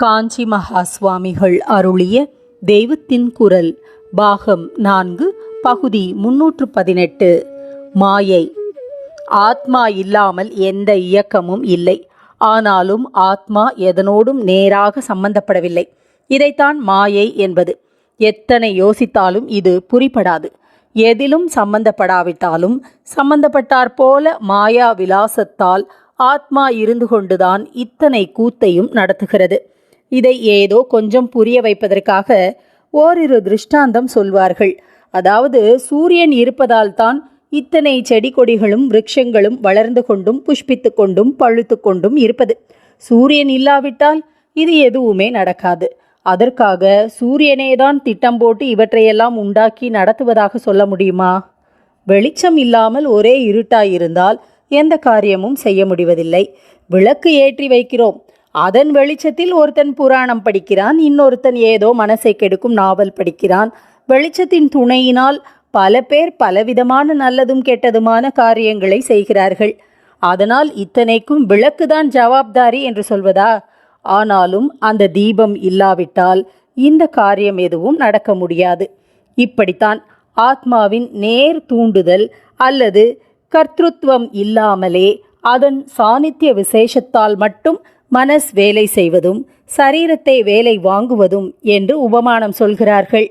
காஞ்சி மகா சுவாமிகள் அருளிய தெய்வத்தின் குரல் பாகம் நான்கு பகுதி முன்னூற்று பதினெட்டு. மாயை. ஆத்மா இல்லாமல் எந்த இயக்கமும் இல்லை. ஆனாலும் ஆத்மா எதனோடும் நேராக சம்பந்தப்படவில்லை. இதைத்தான் மாயை என்பது. எத்தனை யோசித்தாலும் இது புரிபடாது. எதிலும் சம்பந்தப்படாவிட்டாலும் சம்பந்தப்பட்டாற்போல மாயா விலாசத்தால் ஆத்மா இருந்து கொண்டுதான் இத்தனை கூத்தையும் நடத்துகிறது. இதை ஏதோ கொஞ்சம் புரிய வைப்பதற்காக ஓரிரு திருஷ்டாந்தம் சொல்வார்கள். அதாவது சூரியன் இருப்பதால் தான் இத்தனை செடி கொடிகளும் விருட்சங்களும் வளர்ந்து கொண்டும் புஷ்பித்து கொண்டும் பழுத்து கொண்டும் இருப்பது. சூரியன் இல்லாவிட்டால் இது எதுவுமே நடக்காது. அதற்காக சூரியனே தான் திட்டம் போட்டு இவற்றையெல்லாம் உண்டாக்கி நடத்துவதாக சொல்ல முடியுமா? வெளிச்சம் இல்லாமல் ஒரே இருட்டாயிருந்தால் எந்த காரியமும் செய்ய முடிவதில்லை. விளக்கு ஏற்றி வைக்கிறோம். அதன் வெளிச்சத்தில் ஒருத்தன் புராணம் படிக்கிறான் இன்னொருத்தன் ஏதோ மனசை கெடுக்கும் நாவல் படிக்கிறான். வெளிச்சத்தின் துணையினால் பல பேர் பலவிதமான நல்லதும் கெட்டதுமான காரியங்களை செய்கிறார்கள். அதனால் இத்தனைக்கும் விளக்குதான் ஜவாப்தாரி என்று சொல்வதா? ஆனாலும் அந்த தீபம் இல்லாவிட்டால் இந்த காரியம் எதுவும் நடக்க முடியாது. இப்படித்தான் ஆத்மாவின் நேர் தூண்டுதல் அல்லது கர்த்தృత్வம் இல்லாமலே அதன் சாநித்திய விசேஷத்தால் மட்டும் மனஸ் வேலை செய்வதும் சரீரத்தை வேலை வாங்குவதும் என்று உபமானம் சொல்கிறார்கள்.